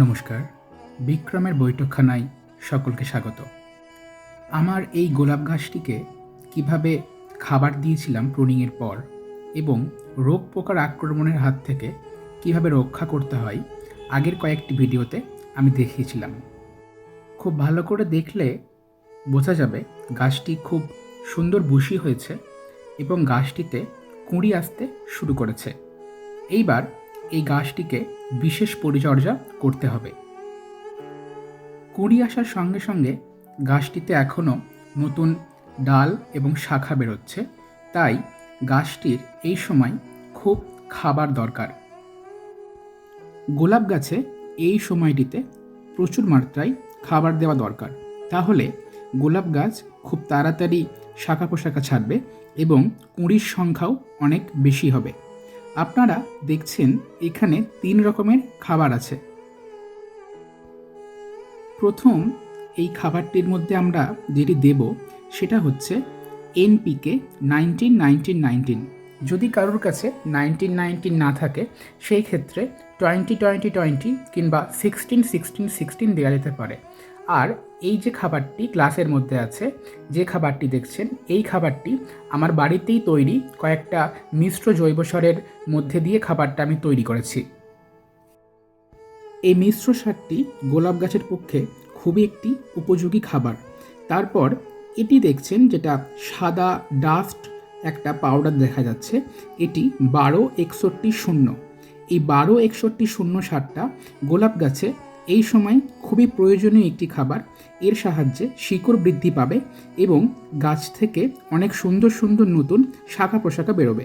নমস্কার, বিক্রমের বৈঠকখানায় সকলকে স্বাগত। আমার এই গোলাপ গাছটিকে কীভাবে খাবার দিয়েছিলাম প্রুনিংয়ের পর এবং রোগ পোকার আক্রমণের হাত থেকে কীভাবে রক্ষা করতে হয়, আগের কয়েকটি ভিডিওতে আমি দেখিয়েছিলাম। খুব ভালো করে দেখলে বোঝা যাবে গাছটি খুব সুন্দর বুশি হয়েছে এবং গাছটিতে কুঁড়ি আসতে শুরু করেছে। এইবার এই গাছটিকে বিশেষ পরিচর্যা করতে হবে। কুঁড়ি আসার সঙ্গে সঙ্গে গাছটিতে এখনও নতুন ডাল এবং শাখা বেরোচ্ছে, তাই গাছটির এই সময় খুব খাবার দরকার। গোলাপ গাছে এই সময়টিতে প্রচুর মাত্রায় খাবার দেওয়া দরকার। তাহলে গোলাপ গাছ খুব তাড়াতাড়ি শাখা পোশাখা ছাড়বে এবং কুঁড়ির সংখ্যাও অনেক বেশি হবে। আপনারা দেখছেন এখানে তিন রকমের খাবার আছে। প্রথম, এই খাবারটির মধ্যে আমরা যেটি দেব সেটা হচ্ছে এনপিকে নাইনটিন নাইনটিন নাইনটিন। যদি কারোর কাছে নাইনটিন নাইনটিন না থাকে, সেই ক্ষেত্রে টোয়েন্টি টোয়েন্টি টোয়েন্টি কিংবা সিক্সটিন সিক্সটিন সিক্সটিন দেওয়া যেতে পারে। আর এই যে খাবারটি গ্লাসের মধ্যে আছে, যে খাবারটি দেখছেন, এই খাবারটি আমার বাড়িতেই তৈরি কয়েকটা মিশ্র জৈব সারের মধ্যে দিয়ে খাবারটা আমি তৈরি করেছি। এই মিশ্র সারটি গোলাপ গাছের পক্ষে খুবই একটি উপযোগী খাবার। তারপর এটি দেখছেন যেটা সাদা ডাস্ট একটা পাউডার দেখা যাচ্ছে, এটি বারো একষট্টি শূন্য। এই বারো একষট্টি শূন্য সারটা গোলাপ গাছে এই সময় খুবই প্রয়োজনীয় একটি খাবার। এর সাহায্যে শিকড় বৃদ্ধি পাবে এবং গাছ থেকে অনেক সুন্দর সুন্দর নতুন শাখা পোশাখা বেরোবে।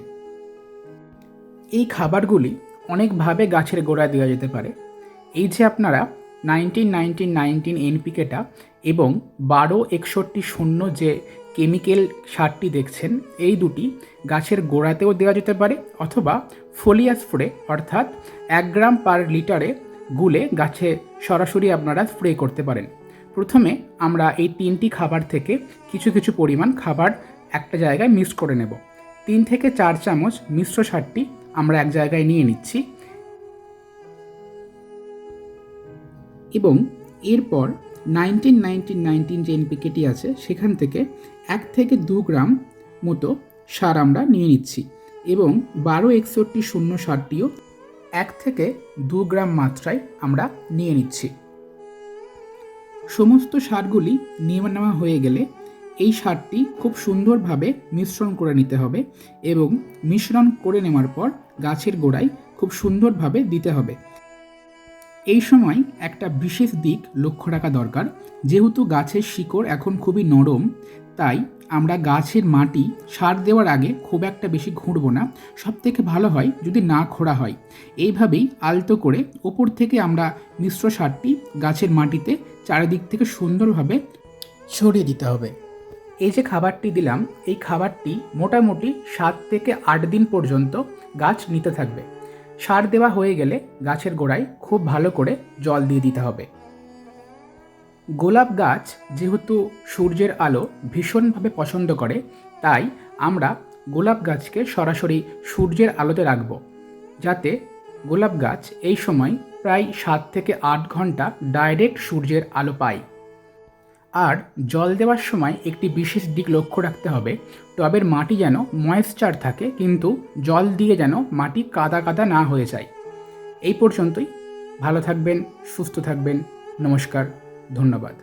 এই খাবারগুলি অনেকভাবে গাছের গোড়ায় দেওয়া যেতে পারে। এই যে আপনারা নাইনটিন নাইনটিন নাইনটিন এনপিকেটা এবং বারো একষট্টি শূন্য যে কেমিক্যাল সারটি দেখছেন, এই দুটি গাছের গোড়াতেও দেওয়া যেতে পারে অথবা ফোলিয়াস স্প্রে অর্থাৎ এক গ্রাম পার লিটারে গুলে গাছে সরাসরি আপনারা স্প্রে করতে পারেন। প্রথমে আমরা এই তিনটি খাবার থেকে কিছু কিছু পরিমাণ খাবার একটা জায়গায় মিক্স করে নেব। তিন থেকে চার চামচ মিশ্র সারটি আমরা এক জায়গায় নিয়ে নিচ্ছি। এবং এরপর নাইনটিন নাইনটিন নাইনটিন যে এনপিকেটি আছে, সেখান থেকে এক থেকে দু গ্রাম মতো সার আমরা নিয়ে নিচ্ছি। এবং বারো একষট্টি শূন্য সারটিও এক থেকে দু গ্রাম মাত্রায় আমরা নিয়ে নিচ্ছি। সমস্ত সারগুলি নিয়ে নেওয়া হয়ে গেলে এই সারটি খুব সুন্দরভাবে মিশ্রণ করে নিতে হবে এবং মিশ্রণ করে নেওয়ার পর গাছের গোড়ায় খুব সুন্দরভাবে দিতে হবে। এই সময় একটা বিশেষ দিক লক্ষ্য রাখা দরকার। যেহেতু গাছের শিকড় এখন খুবই নরম, তাই আমরা গাছের মাটি সার দেওয়ার আগে খুব একটা বেশি ঘুরব না। সব থেকে ভালো হয় যদি না খোঁড়া হয়। এইভাবেই আলতো করে ওপর থেকে আমরা মিশ্র সারটি গাছের মাটিতে চারিদিক থেকে সুন্দরভাবে ছড়িয়ে দিতে হবে। এই যে খাবারটি দিলাম, এই খাবারটি মোটামুটি সাত থেকে আট দিন পর্যন্ত গাছ নিতে থাকবে। সার দেওয়া হয়ে গেলে গাছের গোড়ায় খুব ভালো করে জল দিয়ে দিতে হবে। গোলাপ গাছ যেহেতু সূর্যের আলো ভীষণভাবে পছন্দ করে, তাই আমরা গোলাপ গাছকে সরাসরি সূর্যের আলোতে রাখব। যাতে গোলাপ গাছ এই সময় প্রায় সাত থেকে আট ঘণ্টা ডাইরেক্ট সূর্যের আলো পায়। আর জল দেওয়ার সময় একটি বিশেষ দিক লক্ষ্য রাখতে হবে। টবের মাটি যেন ময়েশ্চার থাকে, কিন্তু জল দিয়ে যেন মাটি কাদা কাদা না হয়ে যায়। এই পর্যন্তই। ভালো থাকবেন, সুস্থ থাকবেন। নমস্কার, ধন্যবাদ।